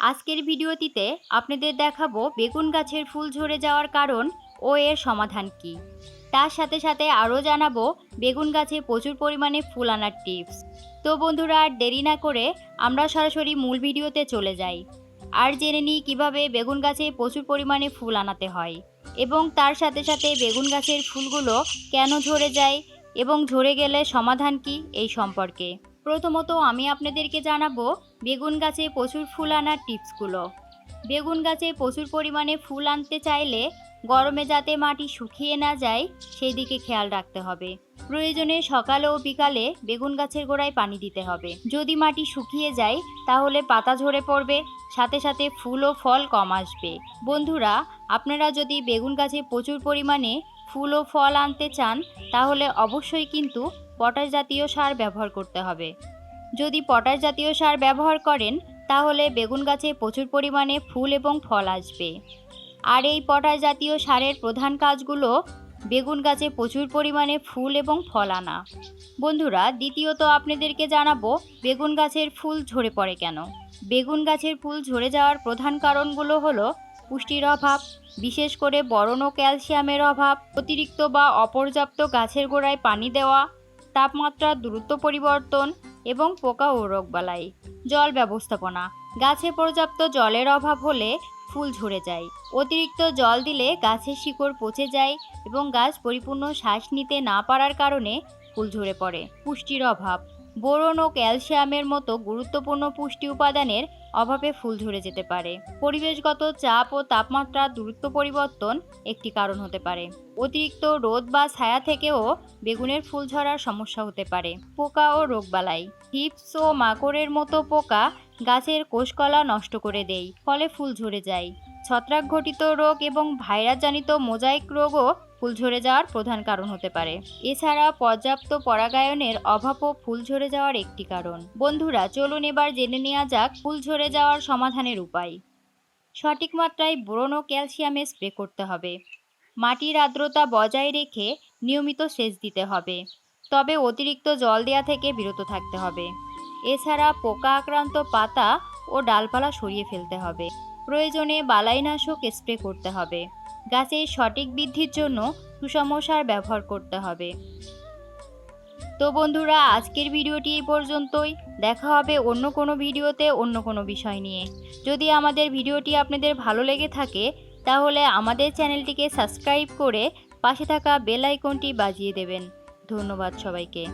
আজকের ভিডিওটিতে আপনাদের দেখাবো বেগুন গাছের ফুল ঝরে যাওয়ার কারণ ও এর সমাধান কি। তার সাথে সাথে আরও জানাব বেগুন গাছে প্রচুর পরিমাণে ফুল আনার টিপস। তো বন্ধুরা, আর দেরি না করে আমরা সরাসরি মূল ভিডিওতে চলে যাই। আর জেনে নিই কীভাবে বেগুন গাছে প্রচুর পরিমাণে ফুল আনাতে হয় এবং তার সাথে সাথে বেগুন গাছের ফুলগুলো কেন ঝরে যায় এবং ঝরে গেলে সমাধান কি এই সম্পর্কে। প্রথমত আমি আপনাদেরকে জানাব বেগুন গাছে প্রচুর ফুল আনার টিপসগুলো। বেগুন গাছে প্রচুর পরিমাণে ফুল আনতে চাইলে গরমে যাতে মাটি শুকিয়ে না যায় সেই দিকে খেয়াল রাখতে হবে। প্রয়োজনে সকালে ও বিকালে বেগুন গাছের গোড়ায় পানি দিতে হবে। যদি মাটি শুকিয়ে যায়, তাহলে পাতা ঝরে পড়বে, সাথে সাথে ফুল ও ফল কম আসবে। বন্ধুরা, আপনারা যদি বেগুন গাছে প্রচুর পরিমাণে ফুল ও ফল আনতে চান, তাহলে অবশ্যই কিন্তু পটাশ জাতীয় সার ব্যবহার করতে হবে। যদি পটাশ জাতীয় সার ব্যবহার করেন, তাহলে বেগুন গাছে প্রচুর পরিমাণে ফুল এবং ফল আসবে। আর এই পটাশ জাতীয় সারের প্রধান কাজগুলো, বেগুন গাছে প্রচুর পরিমাণে ফুল এবং ফল আনা। বন্ধুরা, দ্বিতীয়ত আপনাদেরকে জানাব, বেগুন গাছের ফুল ঝরে পড়ে কেন? বেগুন গাছের ফুল ঝরে যাওয়ার প্রধান কারণগুলো হলো পুষ্টির অভাব, বিশেষ করে বরণ ও ক্যালসিয়ামের অভাব, অতিরিক্ত বা অপর্যাপ্ত গাছের গোড়ায় পানি দেওয়া তাপমাত্রার দ্রুত পরিবর্তন এবং পোকা ও রোগ বালাই, জল ব্যবস্থাপনা। গাছে পর্যাপ্ত জলের অভাব হলে ফুল ঝরে যায়। অতিরিক্ত জল দিলে গাছের শিকড় পচে যায় এবং গাছ পরিপূর্ণ শ্বাস নিতে না পারার কারণে ফুল ঝরে পড়ে। পুষ্টির অভাব। বোরন ও ক্যালসিয়ামের মতো গুরুত্বপূর্ণ পুষ্টি উপাদানের অভাবে ফুল ঝরে যেতে পারে। পরিবেশগত চাপ ও তাপমাত্রার দ্রুত পরিবর্তন একটি কারণ হতে পারে। অতিরিক্ত রোদ বা ছায়া থেকেও বেগুনের ফুল ঝরার সমস্যা হতে পারে। পোকা ও রোগবালাই হিপস ও মাকড়ের মতো পোকা গাছের কোষকলা নষ্ট করে দেয়, ফলে ফুল ঝরে যায়। ছত্রাক ঘটিত রোগ এবং ভাইরাসজনিত মোজাইক রোগও ফুল ঝরে যাওয়ার প্রধান কারণ হতে পারে। এছাড়া পর্যাপ্ত পরাগায়নের অভাবও ফুল ঝরে যাওয়ার একটি কারণ। বন্ধুরা, চলুন এবার জেনে নেওয়া যাক ফুল ঝরে যাওয়ার সমাধানের উপায়। সঠিক মাত্রায় বোরন ও ক্যালসিয়ামে স্প্রে করতে হবে। মাটির আর্দ্রতা বজায় রেখে নিয়মিত সেচ দিতে হবে। তবে অতিরিক্ত জল দেওয়া থেকে বিরত থাকতে হবে। এছাড়া পোকা আক্রান্ত পাতা ও ডালপালা সরিয়ে ফেলতে হবে। প্রয়োজনে বালাইনাশক স্প্রে করতে হবে। গাছের সঠিক বৃদ্ধির জন্য সুষম সার ব্যবহার করতে হবে। তো বন্ধুরা, আজকের ভিডিওটি এই পর্যন্তই। দেখা হবে অন্য কোনো ভিডিওতে অন্য কোনো বিষয় নিয়ে। যদি আমাদের ভিডিওটি আপনাদের ভালো লেগে থাকে, তাহলে আমাদের চ্যানেলটিকে সাবস্ক্রাইব করে পাশে থাকা বেল আইকনটি বাজিয়ে দেবেন। ধন্যবাদ সবাইকে।